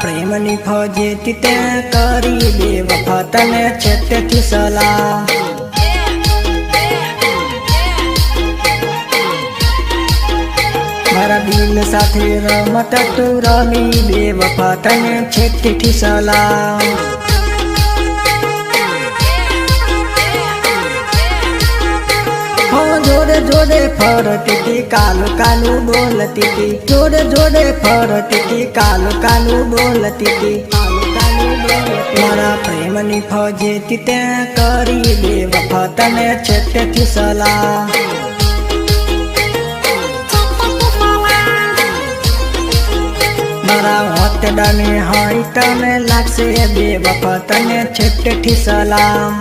પ્રેમની ફજેતી તે કરી દે વફા તને છેટેથી સલાહ. મારા દિલ સાથે રમત તું રમી દે વફા તને છેટેથી સલાહ. જોડે જોડે ફરતી હતી કાલું કાલું બોલતી હતી જોડે જોડે ફરતી હતી કાલું કાલું બોલતી હતી મારા પ્રેમની ફજેતી તે કરી બે વફા તને છેટેથી સલાહ. મારા હોતડાને હોય તને લાગશે બે વફા તને છેટેથી સલામ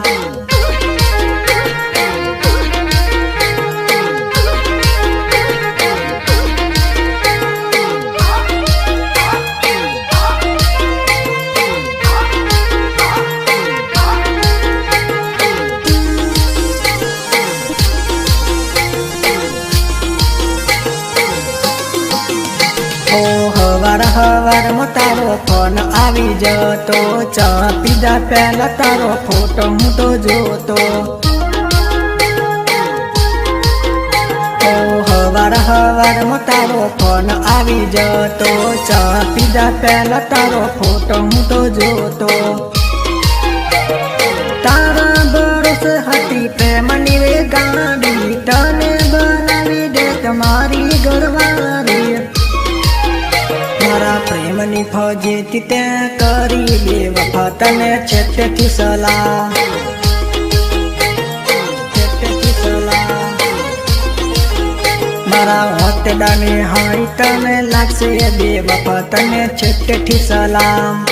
ઓ હવાર હવારમાં તારો ફોન આવી જતો, ચા પીધા પહેલા તારો ફોટો તો જોતો. હવાર હવારમાં તારો ફોન આવી જતો, ચા પીધા પહેલા તારો ફોટો તો જોતો. પ્રેમની ફજેતી તે કરી લે વફા તને છેટેથી સલાહ. મારા હોતડાને હોય તને લાગશે બે વફા તને છેટેથી સલામ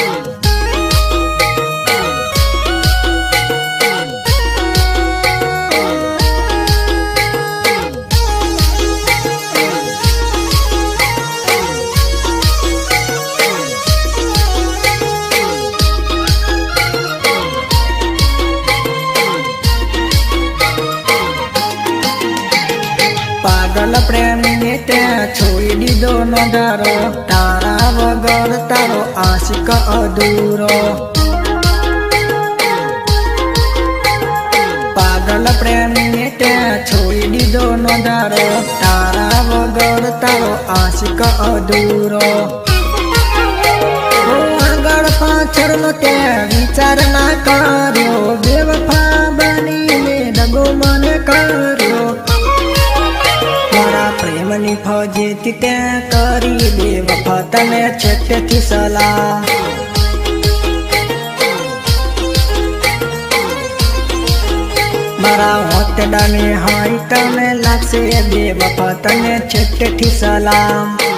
પ્રેમીને ત્યાં છોડી દીધો નજારો તારા વગર તારો આશિક અધૂરો. પાગલ પ્રેમને ત્યાં છોડી દીધો નજારો તારા વગર તારો આશિક અધૂરો. આગળ પાછળનો ત્યાં વિચાર ના કર્યો. પ્રેમની ફજેતી તે કરી બે વફા તને છેટેથી સલાહ. મારા હોતડાને હોય તમે લાગશે બે વફા તને છેટેથી સલામ.